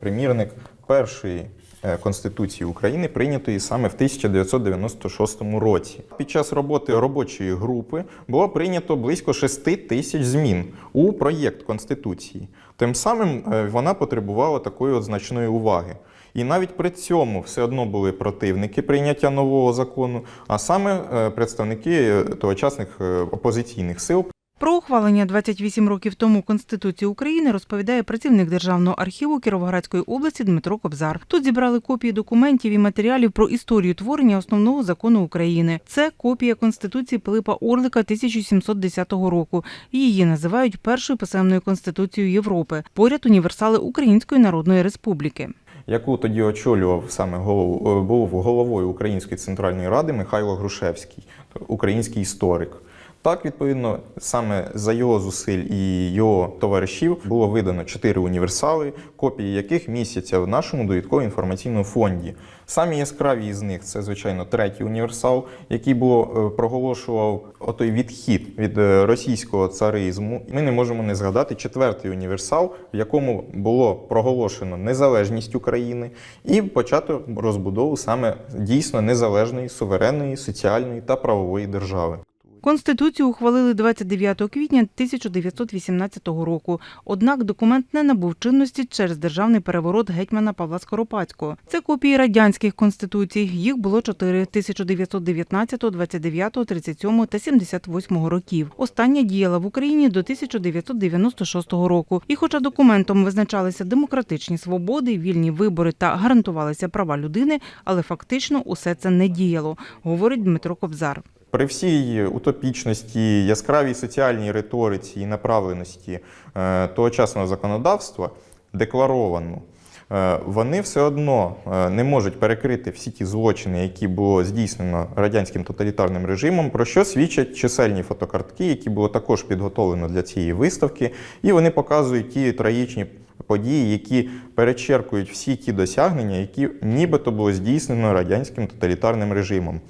Примірник першої е, Конституції України прийнятої саме в 1996 році. Під час роботи робочої групи було прийнято близько 6 тисяч змін у проєкт Конституції. Тим самим е, вона потребувала такої от значної уваги. І навіть при цьому все одно були противники прийняття нового закону, а саме е, представники тогочасних опозиційних сил Про ухвалення 28 років тому Конституції України розповідає працівник Державного архіву Кіровоградської області Дмитро Кобзар. Тут зібрали копії документів і матеріалів про історію творення основного закону України. Це копія Конституції Пилипа Орлика 1710 року. Її називають першою писемною конституцією Європи. Поряд універсали Української Народної Республіки. яку тоді очолював саме голову, е, був головою Української центральної ради Михайло Грушевський, український історик. Так, відповідно, саме за його зусиль і його товаришів було видано чотири універсали, копії яких містяться в нашому довідково інформаційному фонді. Самі яскраві із них це, звичайно, третій універсал, який було е, проголошував отой відхід від е, російського царизму. Ми не можемо не згадати четвертий універсал, в якому було проголошено незалежність України і почато розбудову саме дійсно незалежної, суверенної, соціальної та правової держави. Конституцію ухвалили 29 квітня 1918 року. Однак документ не набув чинності через державний переворот гетьмана Павла Скоропадського. Це копії радянських конституцій. Їх було чотири – 1919, 29, 37 та 78 років. Остання діяла в Україні до 1996 року. І хоча документом визначалися демократичні свободи, вільні вибори та гарантувалися права людини, але фактично усе це не діяло, говорить Дмитро Кобзар. При всій утопічності, яскравій соціальній риториці і направленості е, тогочасного законодавства, декларовано, е, вони все одно е, не можуть перекрити всі ті злочини, які було здійснено радянським тоталітарним режимом, про що свідчать чисельні фотокартки, які було також підготовлено для цієї виставки, і вони показують ті трагічні події, які перечеркують всі ті досягнення, які нібито було здійснено радянським тоталітарним режимом.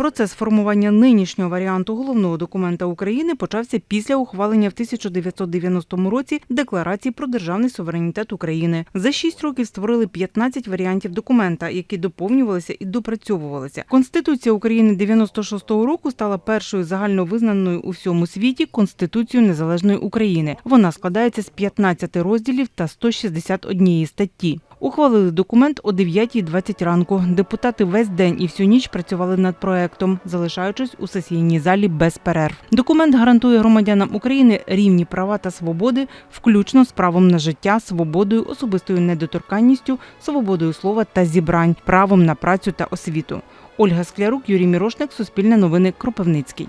Процес формування нинішнього варіанту головного документа України почався після ухвалення в 1990 році Декларації про державний суверенітет України. За шість років створили 15 варіантів документа, які доповнювалися і допрацьовувалися. Конституція України 96-го року стала першою загальновизнаною у всьому світі Конституцією незалежної України. Вона складається з 15 розділів та 161 статті. Ухвалили документ о 9.20 ранку. Депутати весь день і всю ніч працювали над проектом, залишаючись у сесійній залі без перерв. Документ гарантує громадянам України рівні права та свободи, включно з правом на життя, свободою, особистою недоторканністю, свободою слова та зібрань, правом на працю та освіту. Ольга Склярук, Юрій Мірошник, Суспільне новини, Кропивницький.